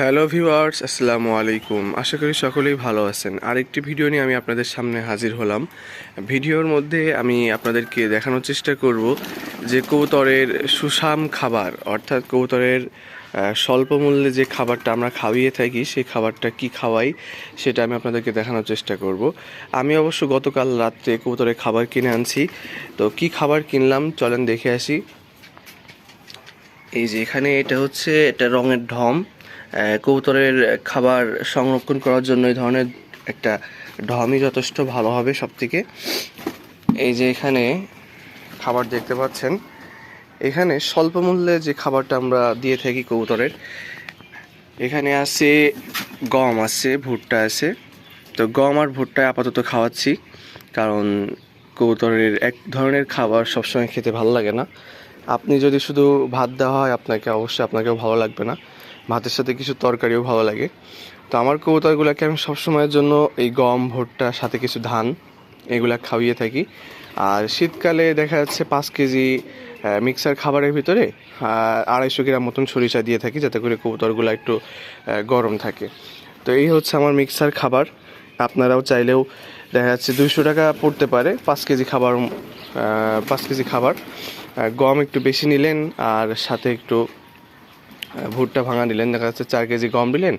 Hello viewers, আসসালামু আলাইকুম। আশা করি সকলেই ভালো আছেন। আরেকটি ভিডিও নিয়ে আমি আপনাদের সামনে হাজির হলাম। ভিডিওর মধ্যে আমি আপনাদেরকে দেখানোর চেষ্টা করব যে কবুতরের সুষাম খাবার, অর্থাৎ কবুতরের স্বল্প মূল্যে যে খাবারটা আমরা খাওয়িয়ে থাকি, সেই খাবারটা কি খাওয়াই, সেটা আমি আপনাদেরকে দেখানোর চেষ্টা করব। আমি অবশ্য গতকাল রাত্রে কবুতরের খাবার কিনে আনছি। তো কি খাবার কিনলাম? চলেন দেখে আসি। এই যে এখানে এটা হচ্ছে, এটা রঙের ঢম। কবুতরের খাবার সংরক্ষণ করার জন্য এই ধরনের একটা ঢমই যথেষ্ট ভালো হবে সব থেকে এই যে এখানে খাবার দেখতে পাচ্ছেন। এখানে স্বল্প মূল্যে যে খাবারটা আমরা দিয়ে থাকি কবুতরের, এখানে আছে গম, আছে ভুট্টা, আছে। তো গম আর ভুট্টা আপাতত খাওয়াচ্ছি, কারণ কবুতরের এক ধরনের খাবার সবসময় খেতে ভালো লাগে না। আপনি যদি শুধু ভাত দেওয়া হয়, আপনাকে অবশ্যই, আপনাকেও ভালো লাগবে না। ভাতের সাথে কিছু তরকারিও ভালো লাগে। তো আমার কবুতরগুলোকে আমি সবসময়ের জন্য এই গম, ভুট্টা, সাথে কিছু ধান এগুলা খাওয়িয়ে থাকি। আর শীতকালে দেখা যাচ্ছে পাঁচ কেজি মিক্সার খাবারের ভিতরে আড়াইশো গ্রাম মতন সরিষা দিয়ে থাকি যাতে করে কবুতরগুলো একটু গরম থাকে। তো এই হচ্ছে আমার মিক্সার খাবার। আপনারাও চাইলেও দেখা যাচ্ছে দুইশো টাকা পড়তে পারে পাঁচ কেজি খাবার পাঁচ কেজি খাবার। গম একটু বেশি নিলেন আর সাথে একটু ভুট্টা ভাঙা নিলেন। দেখা যাচ্ছে চার কেজি গম নিলেন,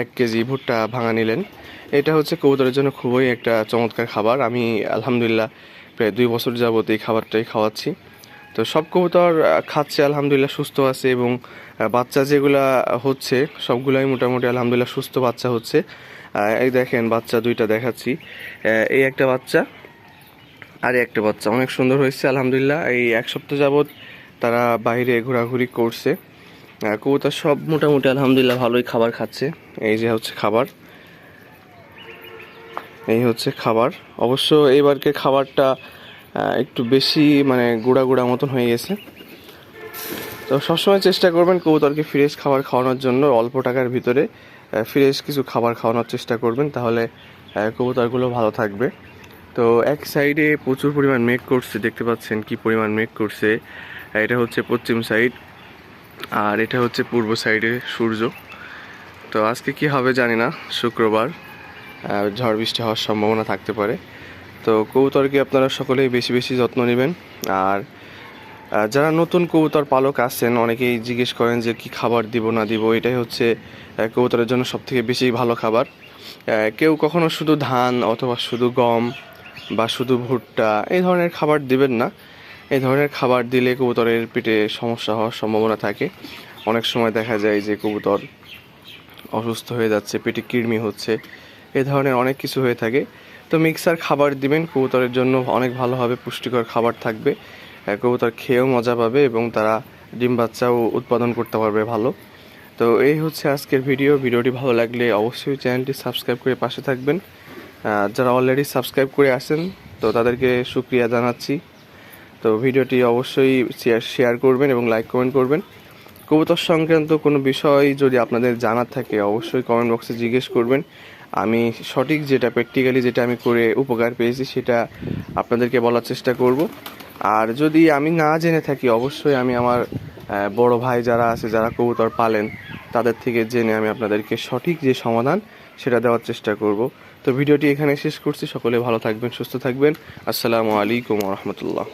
এক কেজি ভুট্টা ভাঙা নিলেন। এটা হচ্ছে কবুতরের জন্য খুবই একটা চমৎকার খাবার। আমি আলহামদুলিল্লাহ প্রায় দুই বছর যাবত এই খাবারটাই খাওয়াচ্ছি। তো সব কবুতর খাচ্ছে, আলহামদুলিল্লাহ সুস্থ আছে এবং বাচ্চা যেগুলা হচ্ছে, সবগুলাই মোটামুটি আলহামদুলিল্লাহ সুস্থ বাচ্চা হচ্ছে। এই দেখেন বাচ্চা দুইটা দেখাচ্ছি। এই একটা বাচ্চা আর একটা বাচ্চা। অনেক সুন্দর হয়েছে, আলহামদুলিল্লাহ। এই এক সপ্তাহ যাবত তারা বাইরে ঘোরাঘুরি করছে। কবুতর সব মোটামুটি আলহামদুলিল্লাহ ভালোই খাবার খাচ্ছে। এই যে হচ্ছে খাবার। এই হচ্ছে খাবার। অবশ্য এইবারকে খাবারটা একটু বেশি মানে গুঁড়া গুঁড়া মতন হয়ে গেছে। তো সবসময় চেষ্টা করবেন কবুতরকে ফ্রেশ খাবার খাওয়ানোর জন্য। অল্প টাকার ভিতরে ফ্রেশ কিছু খাবার খাওয়ানোর চেষ্টা করবেন তাহলে কবুতরগুলো ভালো থাকবে। তো এক সাইডে প্রচুর পরিমাণ মেঘ করছে, দেখতে পাচ্ছেন কি পরিমাণ মেঘ করছে। এটা হচ্ছে পশ্চিম সাইড। আর এটা হচ্ছে পূর্ব সাইডে সূর্য। তো আজকে কি হবে জানি না, শুক্রবার। ঝড় বৃষ্টি হওয়ার সম্ভাবনা থাকতে পারে। তো কবুতরকে আপনারা সকলেই বেশি বেশি যত্ন নেবেন? আর যারা নতুন কবুতর পালক আছেন, অনেকেই জিজ্ঞেস করেন যে কি খাবার দিব, না দিব। এটাই হচ্ছে কবুতরের জন্য সব থেকে বেশি ভালো খাবার। কেউ কখনো শুধু ধান অথবা শুধু গম বা শুধু ভুট্টা এই ধরনের খাবার দিবেন না। এই ধরনের খাবার দিলে কবুতরের পেটে সমস্যা হওয়ার সম্ভাবনা থাকে। অনেক সময় দেখা যায় যে কবুতর অসুস্থ হয়ে যাচ্ছে, পেটে কৃমি হচ্ছে, এ ধরনের অনেক কিছু হয়ে থাকে। তো মিক্সার খাবার দিবেন, কবুতরের জন্য অনেক ভালো হবে পুষ্টিকর খাবার থাকবে। কবুতর খেয়েও মজা পাবে এবং তারা ডিম বাচ্চাও উৎপাদন করতে পারবে ভালো। তো এই হচ্ছে আজকের ভিডিও। ভিডিওটি ভালো লাগলে অবশ্যই চ্যানেলটি সাবস্ক্রাইব করে পাশে থাকবেন। যারা অলরেডি সাবস্ক্রাইব করে আসেন, তো তাদেরকে সুক্রিয়া জানাচ্ছি। তো ভিডিওটি অবশ্যই শেয়ার শেয়ার করবেন এবং লাইক কমেন্ট করবেন। কবুতর সংক্রান্ত কোনো বিষয় যদি আপনাদের জানার থাকে, অবশ্যই কমেন্ট বক্সে জিজ্ঞেস করবেন। আমি সঠিক যেটা প্র্যাকটিক্যালি যেটা আমি করে উপকার পেয়েছি, সেটা আপনাদেরকে বলার চেষ্টা করব। আর যদি আমি না জেনে থাকি, অবশ্যই আমি আমার বড় ভাই যারা আছে, যারা কবুতর পালেন, তাদের থেকে জেনে আমি আপনাদেরকে সঠিক যে সমাধান, সেটা দেওয়ার চেষ্টা করব। তো ভিডিওটি এখানে শেষ করছি। সকলে ভালো থাকবেন, সুস্থ থাকবেন। আসসালামু আলাইকুম রহমতুল্লাহ।